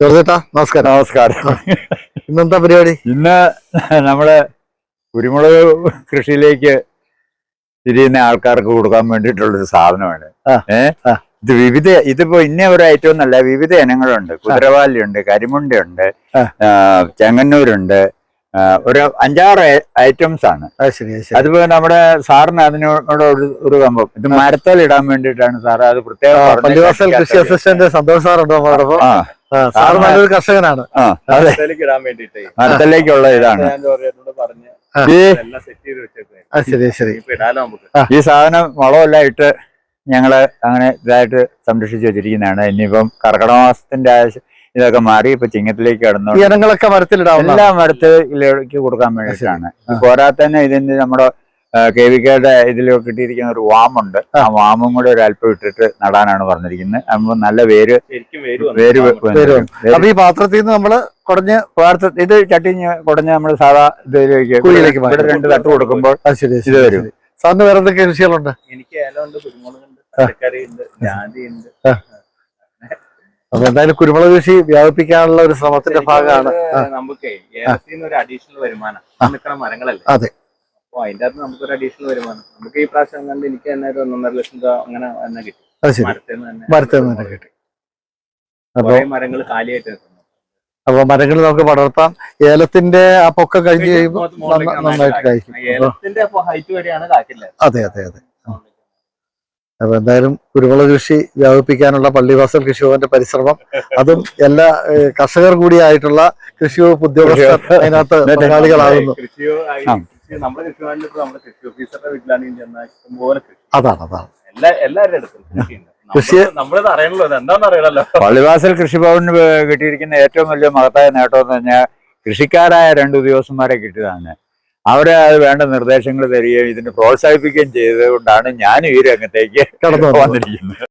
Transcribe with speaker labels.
Speaker 1: ജോർജേട്ടാ നമസ്കാരം.
Speaker 2: നമസ്കാരം.
Speaker 1: ഇന്നെന്താ പരിപാടി?
Speaker 2: ഇന്ന് നമ്മൾ കുരുമുളക് കൃഷിയിലേക്ക് തിരിയുന്ന ആൾക്കാർക്ക് കൊടുക്കാൻ വേണ്ടിയിട്ടുള്ളൊരു സാധനമാണ്. ഇത് വിവിധ ഇതിപ്പോ ഇന്ന ഒരു ഐറ്റം എന്നല്ല വിവിധ ഇനങ്ങളുണ്ട്. കുതിരവാലിയുണ്ട് കരിമുണ്ടയുണ്ട്.
Speaker 1: ആ,
Speaker 2: ചെങ്ങന്നൂരുണ്ട് ഒരു അഞ്ചാറ് ഐറ്റംസ് ആണ്. അതിപ്പോ നമ്മുടെ സാറിന് അതിനോട് ഒരു സംഭവം. കമ്പം ഇത് മരത്തിൽ ഇടാൻ വേണ്ടിയിട്ടാണ് സാർ അത് പ്രത്യേകം പറഞ്ഞ്
Speaker 1: കൃഷി അസിസ്റ്റന്റ് സന്തോഷ് സാറുണ്ട് സാറ് നല്ലൊരു കർഷകനാണ്.
Speaker 2: മരത്തിലേക്കുള്ള ഇതാണ്.
Speaker 3: ഞാൻ ജോർജേട്ടനോട് പറഞ്ഞ്
Speaker 2: ഈ
Speaker 3: എല്ലാം സെറ്റ് ചെയ്ത് വെച്ചേക്കുവാ.
Speaker 1: അത് ശരി
Speaker 2: ഈ സാധനം വളമെല്ലാം ഇട്ട് ഞങ്ങൾ അങ്ങനെ ഇതായിട്ട് സംരക്ഷിച്ചു വെച്ചിരിക്കുന്നതാണ്. ഇനിയിപ്പം കർക്കിടക മാസത്തിന്റെ ആവശ്യം ഇതൊക്കെ മാറി ഇപ്പൊ ചിങ്ങത്തിലേക്ക്
Speaker 1: ഈ
Speaker 2: കടന്നു
Speaker 1: ഇനങ്ങളൊക്കെ മരത്തിലിടാം
Speaker 2: എല്ലാം മരത്തിലേക്ക് കൊടുക്കാൻ വേണ്ടിയിട്ടാണ്.
Speaker 1: പോരാത്തന്നെ
Speaker 2: പോരാതെ തന്നെ ഇതിന്റെ നമ്മുടെ കെ വി കെയുടെ ഇതിലൊക്കെ കിട്ടിയിരിക്കുന്ന ഒരു വാമുണ്ട്. ആ വാമും കൂടെ ഒരു അല്പം ഇട്ടിട്ട് നടാനാണ് പറഞ്ഞിരിക്കുന്നത് അപ്പൊ നല്ല വേര്
Speaker 3: വേര്
Speaker 1: അപ്പൊ ഈ പാത്രത്തിൽ നിന്ന് നമ്മൾ കുടഞ്ഞ്
Speaker 2: പാർത്ത ഇത് ചട്ടിഞ്ഞ് കുടഞ്ഞ് നമ്മൾ സാധാ ഇതിലേക്ക്
Speaker 1: കുഴിയിലേക്ക്.
Speaker 2: രണ്ട് തട്ട് കൊടുക്കുമ്പോൾ ഇത് വരും.
Speaker 1: സാറിന് വേറെ എന്തൊക്കെ കൃഷികളുണ്ട്?
Speaker 3: എനിക്ക് ഏലമുണ്ട് കുരുമുളകുണ്ട് പച്ചക്കറിയുണ്ട് ജാതിയുണ്ട്
Speaker 1: അപ്പൊ എന്തായാലും കുരുമുളക് കൃഷി വ്യാപിപ്പിക്കാനുള്ള ഒരു ശ്രമത്തിന്റെ ഭാഗമാണ്.
Speaker 3: നമുക്ക് ഏലത്തിൽ നിന്ന് ഒരു അഡീഷണൽ വരുമാനം. മരങ്ങളല്ലേ?
Speaker 1: അതെ.
Speaker 3: അപ്പൊ അതിന്റെ അകത്ത് നമുക്കൊരു അഡീഷണൽ വരുമാനം. നമുക്ക് ഈ പ്രാവശ്യം കണ്ട് എനിക്ക് തന്നെ ഒരു ഒന്നൊന്നര ലക്ഷം രൂപ അങ്ങനെ തന്നെ കിട്ടി.
Speaker 1: അത് ശരി.
Speaker 3: മരത്തിൽ നിന്ന് തന്നെ
Speaker 1: മരത്തിൽ നിന്ന് തന്നെ കിട്ടി. അപ്പോൾ
Speaker 3: കുറെ മരങ്ങൾ കാലിയായിട്ട് നിൽക്കുന്നു
Speaker 1: അപ്പൊ മരങ്ങൾ നമുക്ക് വളർത്താം. ഏലത്തിന്റെ ആ പൊക്കം കഴിഞ്ഞ് കഴിയുമ്പോൾ നന്ന- നന്നായിട്ട് കായ്ക്കും.
Speaker 3: ആ ഏലത്തിന്റെ ഹൈറ്റ് വരെയാണ് കാക്കില്ല
Speaker 1: അതെ അതെ അതെ. അപ്പൊ എന്തായാലും കുരുമുളക് കൃഷി വ്യാപിപ്പിക്കാനുള്ള പള്ളിവാസൽ കൃഷി വകുപ്പിന്റെ പരിശ്രമം. അതും എല്ലാ ഏഹ്, കർഷകർ കൂടിയായിട്ടുള്ള കൃഷി വകുപ്പ് ഉദ്യോഗസ്ഥർ അതിനകത്ത് പങ്കാളികളാകുന്നു.
Speaker 3: കൃഷിയോ ആയി-
Speaker 2: ആ.
Speaker 3: നമ്മുടെ കൃഷി ഭവനിൽ നമ്മുടെ കൃഷി ഓഫീസറുടെ വീട്ടിലാണെങ്കിൽ ചെന്നാൽ ഇഷ്ടംപോലെ കൃഷി.
Speaker 1: അതാണ് അതാണ്.
Speaker 3: എല്ലാ എല്ലാവരുടെ അടുത്തും കൃഷിയുണ്ട്
Speaker 1: കൃഷി-
Speaker 3: നമ്മൾ നമ്മളിത് അറിയണല്ലോ എന്താണെന്ന് അറിയണല്ലോ
Speaker 2: പള്ളിവാസൽ കൃഷിഭവന് കിട്ടിയിരിക്കുന്ന ഏറ്റവും വലിയ മഹത്തായ നേട്ടം എന്ന് പറഞ്ഞാൽ കൃഷിക്കാരായ രണ്ട് ഉദ്യോഗസ്ഥന്മാരെ കിട്ടിയതാണ്. അവരെ അത് വേണ്ട നിർദ്ദേശങ്ങൾ തരികയും ഇതിനെ പ്രോത്സാഹിപ്പിക്കുകയും ചെയ്തുകൊണ്ടാണ് ഞാൻ ഈ രംഗത്തേക്ക്
Speaker 1: കടന്നു.
Speaker 2: വന്നിരിക്കുന്നത്.